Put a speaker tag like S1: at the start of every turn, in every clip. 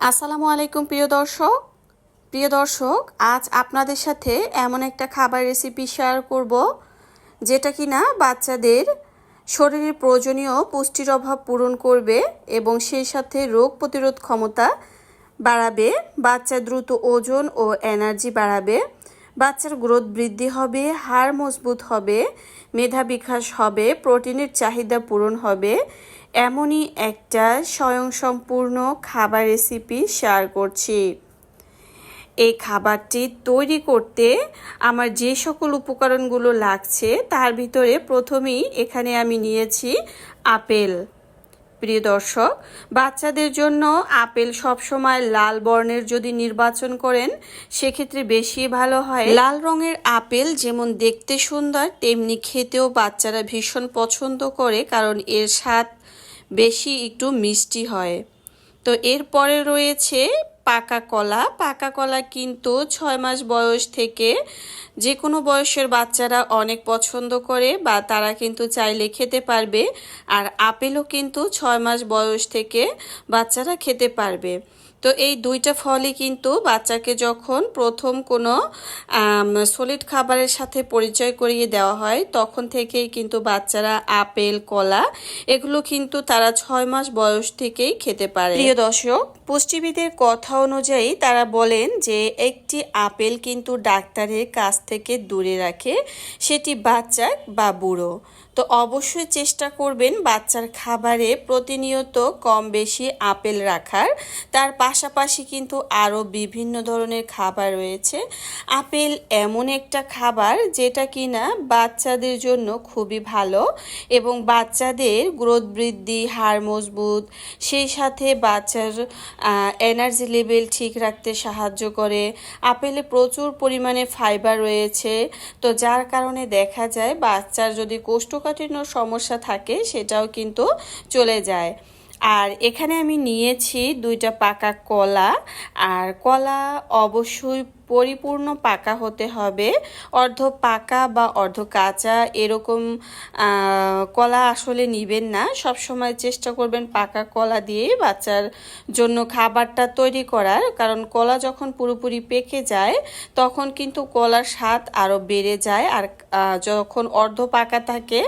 S1: আসসালামু আলাইকুম, প্রিয় দর্শক। প্রিয় দর্শক, আজ আপনাদের সাথে এমন একটা খাবার রেসিপি শেয়ার করব, যেটা কি না বাচ্চাদের শরীরের প্রয়োজনীয় পুষ্টির অভাব পূরণ করবে এবং সেই সাথে রোগ প্রতিরোধ ক্ষমতা বাড়াবে, বাচ্চা দ্রুত ওজন ও এনার্জি বাড়াবে, বাচ্চার গ্রোথ বৃদ্ধি হবে, হাড় মজবুত হবে, মেধা বিকাশ হবে প্রোটিনের চাহিদা পূরণ হবে এমনই একটা স্বয়ংসম্পূর্ণ খাবার রেসিপি শেয়ার করছি। এই খাবারটি তৈরি করতে আমার যে সকল উপকরণগুলো লাগছে, তার ভিতরে প্রথমেই এখানে আমি নিয়েছি আপেল। প্রিয় দর্শক, বাচ্চাদের জন্য আপেল সবসময় লাল বর্ণের যদি নির্বাচন করেন, সেক্ষেত্রে বেশি ভালো হয়। লাল রঙের আপেল যেমন দেখতে সুন্দর, তেমনি খেতেও বাচ্চারা ভীষণ পছন্দ করে, কারণ এর স্বাদ বেশি একটু মিষ্টি হয়। তো এরপরে রয়েছে পাকা কলা। পাকা কলা কিন্তু ছয় মাস বয়স থেকে যে কোনো বয়সের বাচ্চারা অনেক পছন্দ করে বা তারা কিন্তু চাইলে খেতে পারবে। আর আপেলও কিন্তু ছয় মাস বয়স থেকে বাচ্চারা খেতে পারবে। তো এই দুইটা ফলই কিন্তু বাচ্চাকে যখন প্রথম কোনো সলিড খাবারের সাথে পরিচয় করিয়ে দেওয়া হয়, তখন থেকেই কিন্তু বাচ্চারা আপেল, কলা, এগুলো কিন্তু তারা ছয় মাস বয়স থেকেই খেতে পারে। প্রিয় দর্শক, পুষ্টিবিদের কথা অনুযায়ী তারা বলেন যে একটি আপেল কিন্তু ডাক্তারের কাছ থেকে দূরে রাখে, সেটি বাচ্চা বা বুড়ো। তো অবশ্যই চেষ্টা করবেন বাচ্চার খাবারে প্রতিনিয়ত কম বেশি আপেল রাখার। তার পাশাপাশি কিন্তু আরও বিভিন্ন ধরনের খাবার রয়েছে। আপেল এমন একটা খাবার যেটা কিনা বাচ্চাদের জন্য খুবই ভালো এবং বাচ্চাদের গ্রোথ বৃদ্ধি, হাড় মজবুত, সেই সাথে বাচ্চার এনার্জি লেভেল ঠিক রাখতে সাহায্য করে। আপেলে প্রচুর পরিমাণে ফাইবার রয়েছে। তো যার কারণে দেখা যায় বাচ্চার যদি কোষ্ঠকাঠিন্য সমস্যা থাকে, সেটাও কিন্তু চলে যায়। আর এখানে আমি নিয়েছি দুইটা পাকা কলা। আর কলা অবশ্যই পরিপূর্ণ পাকা হতে হবে। অর্ধ পাকা বা অর্ধ কাঁচা এরকম কলা আসলে নিবেন না। সব সময় চেষ্টা করবেন পাকা কলা দিয়ে বাচ্চার জন্য খাবারটা তৈরি করার। কারণ কলা যখন পুরোপুরি পেকে যায়, তখন কিন্তু কলার স্বাদ আরও বেড়ে যায়। আর যখন অর্ধ পাকা থাকে,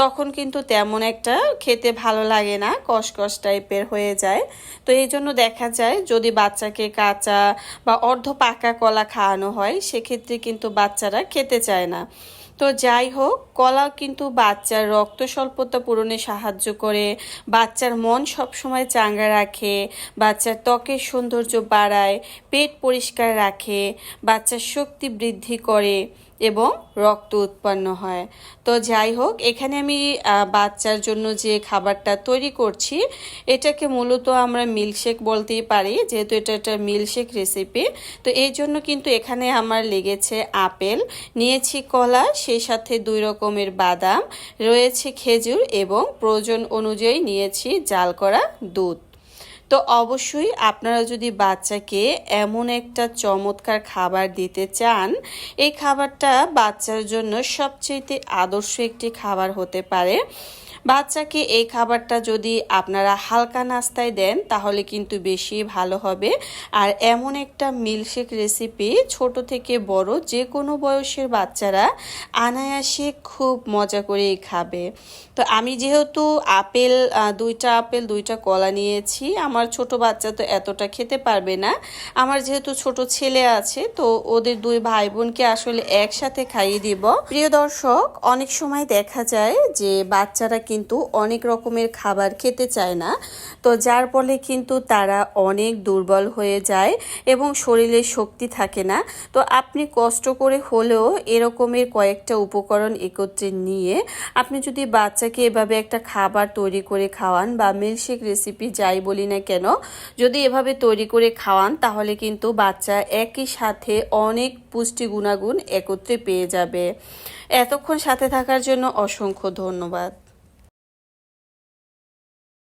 S1: তখন কিন্তু তেমন একটা খেতে ভালো লাগে না। কসকস টাইপের হয়ে যায়। তো এই জন্য দেখা যায়, যদি বাচ্চাকে কাঁচা বা অর্ধ পাকা কলা খাওয়ানো হয় সেক্ষেত্রে কিন্তু বাচ্চারা খেতে চায় না। তো যাই হোক, কলা কিন্তু বাচ্চার রক্ত স্বল্পতা পূরণে সাহায্য করে। বাচ্চার মন সবসময় চাঙ্গা রাখে, বাচ্চার ত্বকের সৌন্দর্য বাড়ায়, পেট পরিষ্কার রাখে, বাচ্চার শক্তি বৃদ্ধি করে এবং রক্ত উৎপন্ন হয়। তো যাই হোক, এখানে আমি বাচ্চার জন্য যে খাবারটা তৈরি করছি, এটাকে মূলত আমরা মিল্কশেক বলতেই পারি, যেহেতু এটা একটা মিল্কশেক রেসিপি তো এই জন্য কিন্তু এখানে আমার লেগেছে আপেল। নিয়েছি কলা সেই সাথে দুই রকমের বাদাম, রয়েছে খেজুর এবং প্রয়োজন অনুযায়ী নিয়েছি জাল করা দুধ। তো অবশ্যই আপনারা যদি বাচ্চাকে এমন একটা চমৎকার খাবার দিতে চান, এই খাবারটা বাচ্চার জন্য সবচেয়ে আদর্শ একটি খাবার হতে পারে। বাচ্চাকে এই খাবারটা যদি আপনারা হালকা নাস্তায় দেন, তাহলে কিন্তু বেশি ভালো হবে। আর এমন একটা মিল্কশেক রেসিপি ছোট থেকে বড় যে কোনো বয়সের বাচ্চারা আনায়াসে খুব মজা করেই খাবে। তো আমি যেহেতু আপেল দুইটা আপেল, দুইটা কলা নিয়েছি, আমার ছোট বাচ্চা তো এতটা খেতে পারবে না। আমার যেহেতু ছোট ছেলে আছে, তো ওদের দুই ভাই বোনকে আসলে একসাথে খাইয়ে দিব। প্রিয় দর্শক, অনেক সময় দেখা যায় যে বাচ্চারা কিন্তু অনেক রকমের খাবার খেতে চায় না। তো যার ফলে কিন্তু তারা অনেক দুর্বল হয়ে যায় এবং শরীরে শক্তি থাকে না। তো আপনি কষ্ট করে হলেও এরকমের কয়েকটা উপকরণ একত্রে নিয়ে আপনি যদি বাচ্চাকে এভাবে একটা খাবার তৈরি করে খাওয়ান বা মিল্কশেক রেসিপি যাই বলি না কেন, যদি এভাবে তৈরি করে খাওয়ান তাহলে কিন্তু বাচ্চা একই সাথে অনেক পুষ্টি গুণাগুণ একত্রে পেয়ে যাবে। এতক্ষণ সাথে থাকার জন্য অসংখ্য ধন্যবাদ।